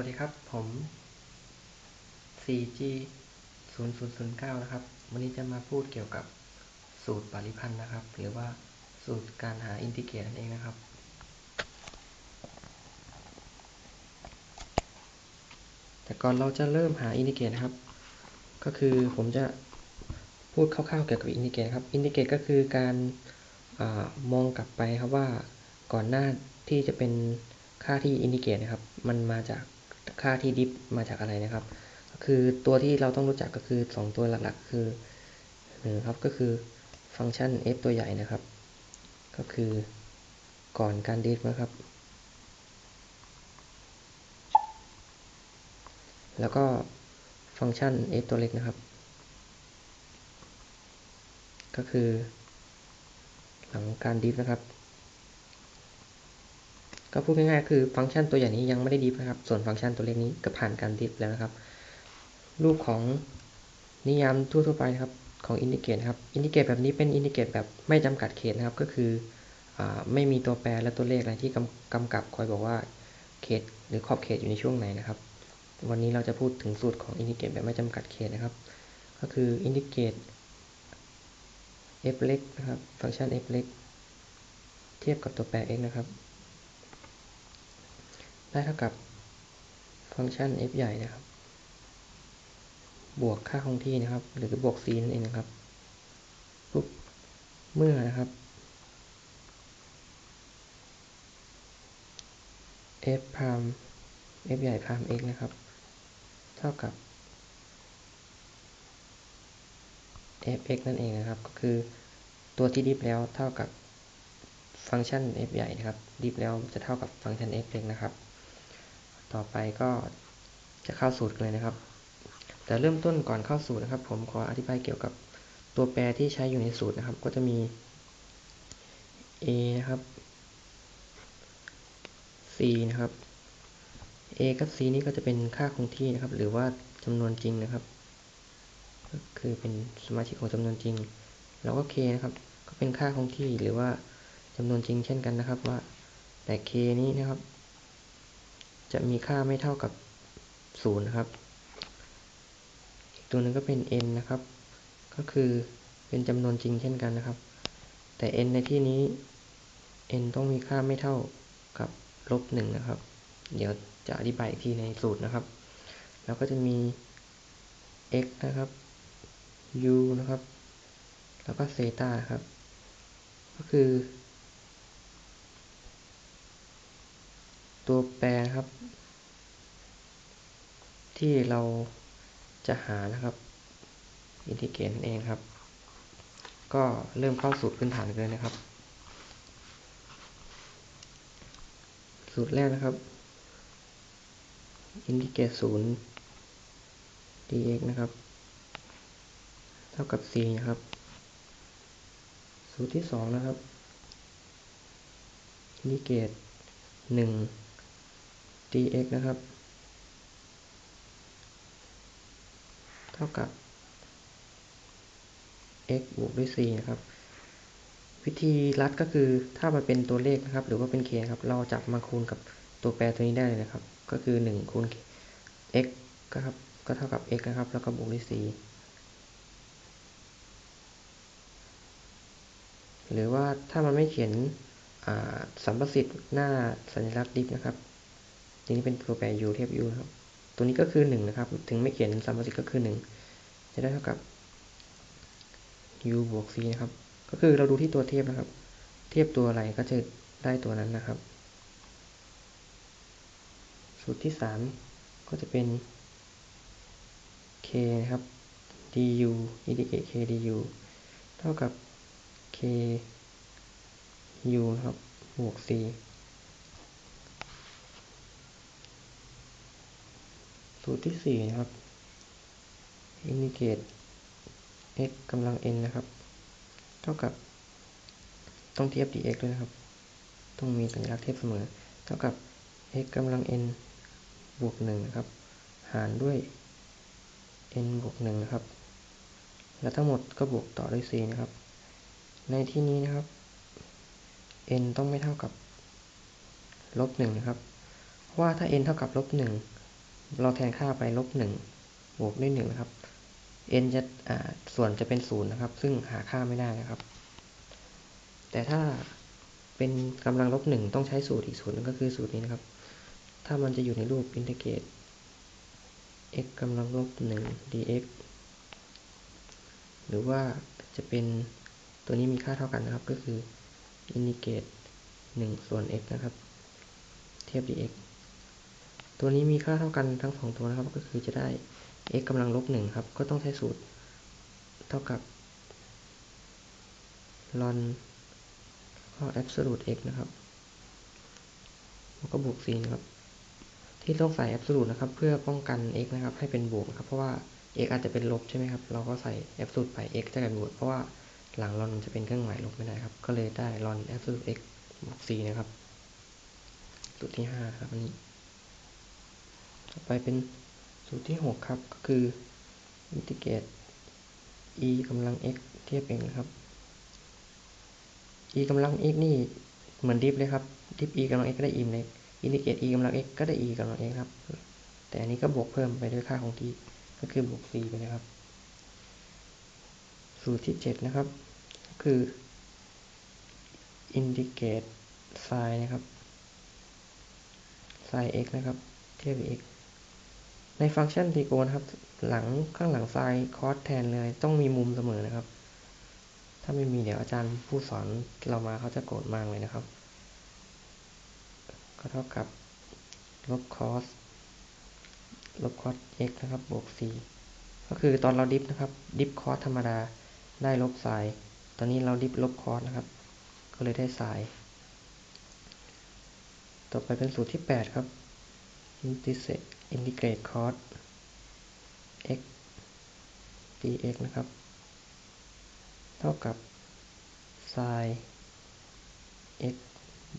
วัสดีครับ ผม 4G 0009 นะครับ วันนี้จะมาพูดเกี่ยวกับสูตรปริพันธ์นะครับ หรือว่าสูตรการหาอินทิเกรตนั่นเองนะครับ แต่ก่อนเราจะเริ่มหาอินทิเกรตนะครับ ก็คือผมจะพูดคร่าวๆเกี่ยวกับอินทิเกรตครับ อินทิเกรตก็คือการอามองกลับไปครับว่าก่อนหน้าที่จะเป็นค่าที่อินทิเกรตนะครับ มันมาจาก ค่าที่ดิฟมาจากอะไรนะครับ ก็คือตัวที่เราต้องรู้จักก็คือ 2 ตัวหลักๆ คือหนึ่งครับก็คือฟังก์ชัน f ตัวใหญ่นะครับ ก็คือก่อนการดิฟนะครับ แล้วก็ฟังก์ชัน f ตัวเล็กนะครับ ก็คือ หลังการดิฟนะครับ ก็พูดง่ายๆคือฟังก์ชันตัวใหญ่นี้ยังไม่ได้ดิฟนะครับ ส่วนฟังก์ชันตัวเล็กนี้ก็ผ่านการดิฟแล้วนะครับ รูปของนิยามทั่วๆไปครับของอินดิเกตครับอินดิเกตแบบนี้เป็นอินดิเกตแบบไม่จำกัดเขตนะครับ ก็คืออไม่มีตัวแปรและตัวเลขอะไรที่กำกำกับคอยบอกว่าเขตหรือขอบเขตอยู่ในช่วงไหนนะครับ วันนี้เราจะพูดถึงสูตรของอินดิเกตแบบไม่จำกัดเขตนะครับ ก็คืออินดิเกต f เล็กนะครับ ฟังก์ชัน f เล็กเทียบกับตัวแปร x นะครับ ได้เท่ากับฟังก์ชัน f ใหญ่นะครับ บวกค่าคงที่นะครับ หรือบวก c นั่นเองนะครับปุ๊บเมื่อนะครับ f พาม f ใหญ่พาม x นะครับ เท่ากับ f(x) นั่นเองนะครับ ก็คือตัวที่ดิฟแล้วเท่ากับฟังก์ชัน f ใหญ่นะครับ ดิฟแล้วจะเท่ากับฟังก์ชัน f เล็กนะครับ ต่อไปก็จะเข้าสูตรเลยนะครับ แต่เริ่มต้นก่อนเข้าสูตรนะครับ ผมขออธิบายเกี่ยวกับตัวแปรที่ใช้อยู่ในสูตรนะครับ ก็จะมี a นะครับ c นะครับ a กับ c นี้ก็จะเป็นค่าคงที่นะครับ หรือว่าจำนวนจริงนะครับ ก็คือเป็นสมาชิกของจำนวนจริง แล้วก็ k นะครับ ก็เป็นค่าคงที่หรือว่าจำนวนจริงเช่นกันนะครับว่าแต่ k นี้นะครับ จะมีค่าไม่เท่ากับ0นะครับ อีกตัวนึงก็เป็น n นะครับ ก็คือเป็นจำนวนจริงเช่นกันนะครับ แต่ n ในที่นี้ n ต้องมีค่าไม่เท่ากับลบ1นะครับ เดี๋ยวจะอธิบายอีกทีในสูตรนะครับ แล้วก็จะมี x นะครับ u นะครับ แล้วก็เซตาครับ ก็คือ ตัวแปรครับ ที่เราจะหานะครับอินทิเกรตนั่นเองครับ ก็เริ่มเข้าสูตรพื้นฐานเลยนะครับ สูตรแรกนะครับอินทิเกรตศูนย์ dx นะครับ เท่ากับ c นะครับ สูตรที่สองนะครับ อินทิเกรตหนึ่ง dx นะครับ เท่ากับ x บวกด้วย c นะครับ วิธีรัดก็คือถ้ามันเป็นตัวเลขนะครับ หรือว่าเป็น k ครับ เราจับมาคูณกับตัวแปรตัวนี้ได้เลยนะครับ ก็คือ 1 คูณ x ก็ครับ ก็เท่ากับ x นะครับ แล้วก็บวกด้วย c หรือว่าถ้ามันไม่เขียนสัมประสิทธิ์หน้าสัญลักษณ์ดิฟนะครับ ทีนี้เป็นตัวแปร u เทียบ u นะครับ ตัวนี้ก็คือ1นะครับ ถึงไม่เขียนสัมประสิทธิ์ก็คือ 1 จะได้เท่ากับ u บวก c นะครับ ก็คือเราดูที่ตัวเทียบนะครับ เทียบตัวอะไรก็จะได้ตัวนั้นนะครับ สูตรที่ 3 ก็จะเป็น k นะครับ du อินทิเกรต k du เท่ากับ k u นะครับ บวก c สูตรที่ 4 นะครับอินทิเกต x กำลัง n นะครับ เท่ากับ ต้องเทียบ dx ด้วยนะครับ ต้องมีสัญลักษณ์เทียบเสมอ เท่ากับ x กำลัง n บวก1นะครับ หารด้วย n บวก1นะครับ แล้วทั้งหมดก็บวกต่อด้วย c นะครับ ในที่นี้นะครับ n ต้องไม่เท่ากับลบ1นะครับ เพราะว่าถ้า n เท่ากับลบ1 เราแทนค่าไปลบหนึ่งบวกด้วยหนึ่งนะครับ n จะส่วนจะเป็นศูนย์นะครับ ซึ่งหาค่าไม่ได้นะครับ แต่ถ้าเป็นกำลังลบหนึ่งต้องใช้สูตรอีกสูตรนึงก็คือสูตรนี้นะครับ ถ้ามันจะอยู่ในรูปอินทิเกรต x กำลังลบหนึ่ง dx หรือว่าจะเป็นตัวนี้มีค่าเท่ากันนะครับ ก็คืออินทิเกรตหนึ่งส่วน x นะครับ เทียบ dx ตัวนี้มีค่าเท่ากันทั้งสองตัวนะครับ ก็คือจะได้ x กำลังลบหนึ่งครับ ก็ต้องใช้สูตร เท่ากับ ln ก็ absolute x นะครับแล้วก็บวก c นะครับ ที่ต้องใส่ absolute นะครับ เพื่อป้องกัน x นะครับ ให้เป็นบวกนะครับ เพราะว่า x อาจจะเป็นลบใช่ไหมครับ เราก็ใส่ absolute ไป x จะกลายเป็นบวก เพราะว่าหลัง ln จะเป็นเครื่องหมายลบไม่ได้ครับ ก็เลยได้ ln absolute x บวก c นะครับสูตรที่5ครับอันนี้ ต่อไปเป็นสูตรที่ 6 ครับ ก็คืออินทิเกรต e กำลัง x เทียบ x นะครับ e กำลัง x นี่เหมือนดิฟเลยครับ ดิฟ e กำลัง x ก็ได้ e เล็กอินทิเกรต e กำลัง x ก็ได้ e กำลัง x ครับ แต่อันนี้ก็บวกเพิ่มไปด้วยค่าของ t ก็คือบวก c ไปนะครับ สูตรที่ 7 นะครับก็คืออินทิเกรต sin นะครับ sin x นะครับ เทียบ x ในฟังก์ชันตรีโกณครับ หลังข้างหลัง sin cos แทนเลย ต้องมีมุมเสมอนะครับ ถ้าไม่มีเดี๋ยวอาจารย์ผู้สอนเรามาเขาจะโกรธมากเลยนะครับ ก็เท่ากับลบ cos ลบ cos x นะครับ บวก c ก็คือตอนเราดิฟนะครับ ดิฟ cos ธรรมดาได้ลบ sin ตอนนี้เราดิฟลบ cos นะครับ ก็เลยได้ sin ต่อไปเป็นสูตรที่ 8 ครับ อินทิเอินทิเกรต cos x dx นะครับ เท่ากับ sin x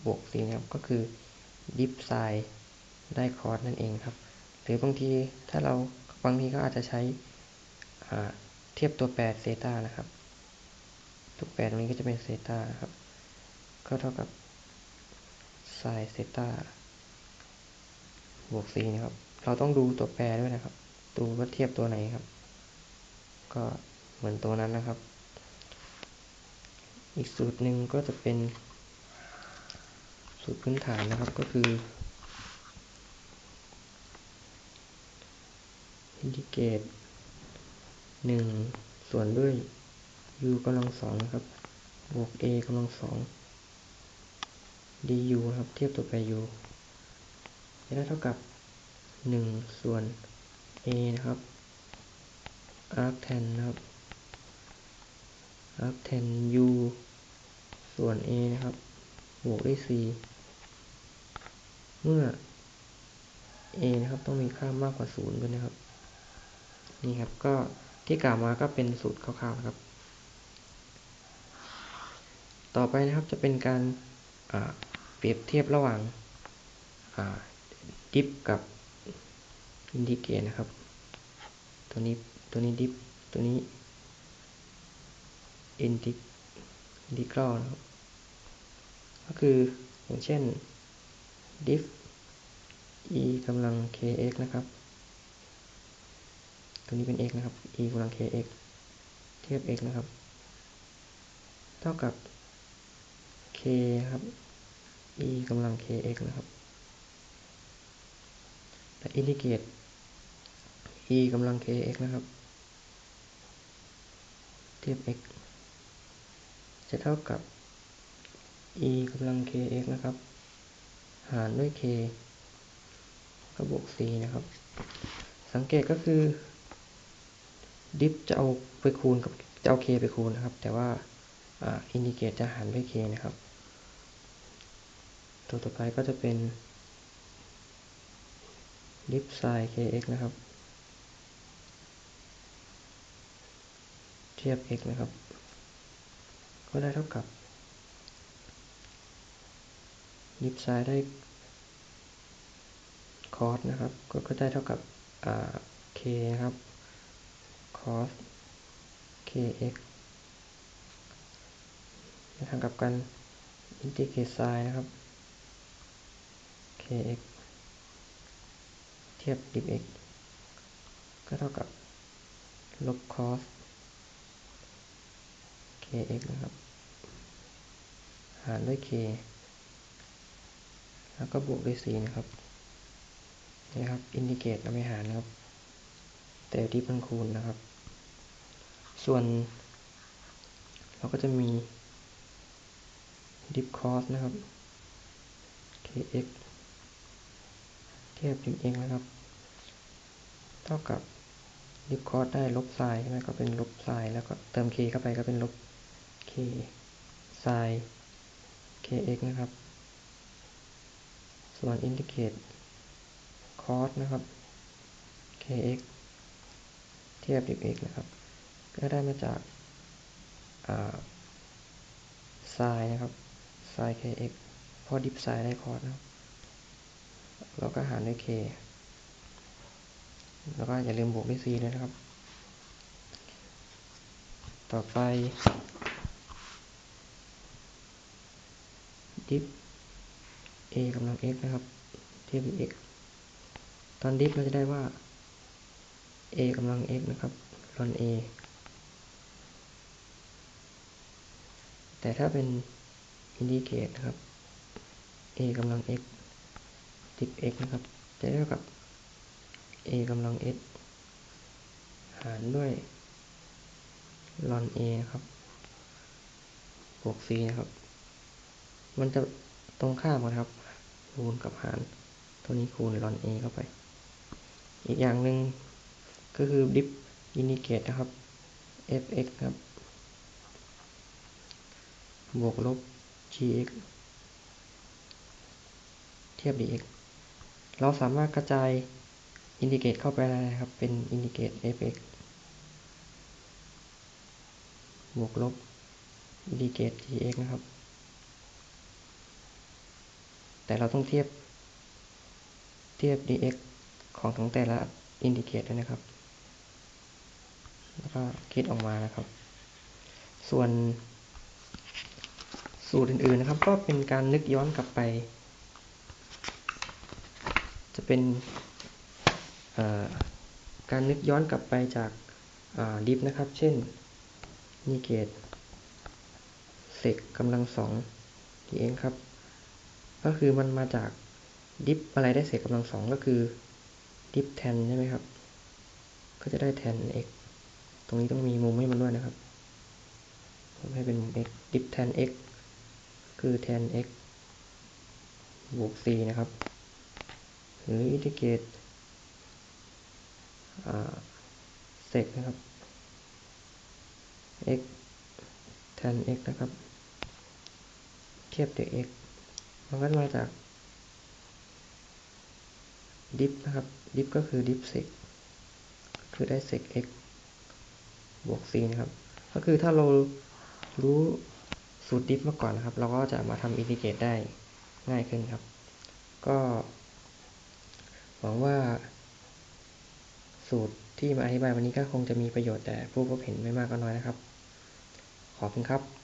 บวก c นะครับ ก็คือดิฟ sin ได้ cos นั่นเองครับ หรือบางทีถ้าเราบางทีก็อาจจะใช้เทียบตัวแปรเซตานะครับตัวแปรตรงนี้ก็จะเป็นเซตาครับ ก็เท่ากับ sin เซตาบวก c นะครับ เราต้องดูตัวแปรด้วยนะครับ ดูว่าเทียบตัวไหนครับ ก็เหมือนตัวนั้นนะครับ อีกสูตรหนึ่งก็จะเป็น สูตรพื้นฐานนะครับก็คืออินทิเกรตหนึ่งส่วนด้วย u กำลังสองนะครับ บวก a กำลังสอง du นะครับ เทียบตัวแปร u จะได้เท่ากับ หนึ่งส่วน a นะครับ arctan นะครับ arctan u ส่วน a นะครับ บวกด้วย c เมื่อ a นะครับต้องมีค่ามากกว่า 0 ด้วยนะครับ นี่ครับ ก็ที่กล่าวมาก็เป็นสูตรคร่าวๆครับ ต่อไปนะครับจะเป็นการเปรียบเทียบระหว่างดิฟกับ อินทิเกรตนะครับ ตัวนี้ตัวนี้ดิฟตัวนี้อินทิอินทิกรัลนะครับก็คืออย่างเช่น diff e กำลัง kx นะครับ ตัวนี้เป็น x นะครับ e กำลัง kx เทียบ x นะครับ เท่ากับ k ครับ e กำลัง kx นะครับ อินทิเกรต e กำลัง kx นะครับ เทียบ x จะเท่ากับ e กำลัง kx นะครับ หารด้วย k ก็บวก c นะครับ สังเกตก็คือ ดิฟจะเอาไปคูณกับจะเอา k ไปคูณนะครับ แต่ว่าอินทิเกรตจะหารด้วย k นะครับ ตัวต่อไปก็จะเป็น ดิฟ sin kx นะครับ เทียบ x นะครับ ก็ได้เท่ากับดิฟ sin ได้ cos นะครับ ก็ได้เท่ากับ k นะครับ cos kx ในทางกับกันอินทิเกรต sin นะครับ kx ทีทียบ dx ก็เท่ากับลบ cos kx นะครับ หารด้วย k แล้วก็บวกด้วย c นะครับ นี่ครับ อินดิเกตเราไม่หารนะครับ แต่ที่มันคูณนะครับ ส่วน เราก็จะมี div cos นะครับ kx เทียบ dx นะครับ เท่ากับ div cos ได้ลบ sin ใช่ไหมก็เป็นลบ sin แล้วก็เติม k เข้าไปก็เป็นลบ k sin kx นะครับ ส่วนอินทิเกรต cos นะครับ kx เทียบ dx นะครับ ก็ได้มาจาก sin นะครับ sin kx พอ div sin ได้ cos นะครับ เราก็หารด้วย k แล้วก็อย่าลืมบวกด้วย c ด้วยนะครับ ต่อไป div a กำลัง x นะครับ เทียบ x ตอน div เราจะได้ว่า a กำลัง x นะครับลอน a แต่ถ้าเป็นอินดิเกตนะครับ a กำลัง x div x นะครับ จะเท่ากับ a กำลัง x หารด้วยลอน a นะครับบวก c นะครับ มันจะตรงข้ามกันครับ คูณกับหาร ตัวนี้คูณลอน a เข้าไป อีกอย่างหนึ่งก็คือ div indicate นะครับ fx ครับ บวกลบ gx เทียบ dx เราสามารถกระจาย อินดิเกตเข้าไปได้นะครับ เป็นอินดิเกต fx บวกลบอินดิเกต gx นะครับ แต่เราต้องเทียบ เทียบ dx ของทั้งแต่ละอินดิเกตด้วยนะครับ แล้วก็คิดออกมานะครับ ส่วนสูตรอื่นๆนะครับ ก็เป็นการนึกย้อนกลับไป จะเป็น การนึกย้อนกลับไปจากดิฟนะครับ เช่นนิเกตเซกกำลังสองนี่เองครับ ก็คือมันมาจากดิฟอะไรได้เศษกำลังสองก็คือดิฟแทนใช่ไหมครับ ก็จะได้แทน x ตรงนี้ต้องมีมุมให้มันด้วยนะครับผมให้เป็นมุม x ดิฟแทน x คือแทน x บวก c นะครับ หรืออินทิเกรต เซกนะครับ x แทน x นะครับ เทียบด้วย x มันก็มาจากดิฟนะครับดิฟก็คือดิฟเซกคือได้เซก x บวก c นะครับ ก็คือถ้าเรารู้สูตรดิฟมาก่อนนะครับ เราก็จะมาทำอินทิเกรตได้ง่ายขึ้นครับ ก็หวังว่า สูตรที่มาอธิบายวันนี้ก็คงจะมีประโยชน์แต่ผู้พบเห็นไม่มากก็น้อยนะครับ ขอบคุณครับ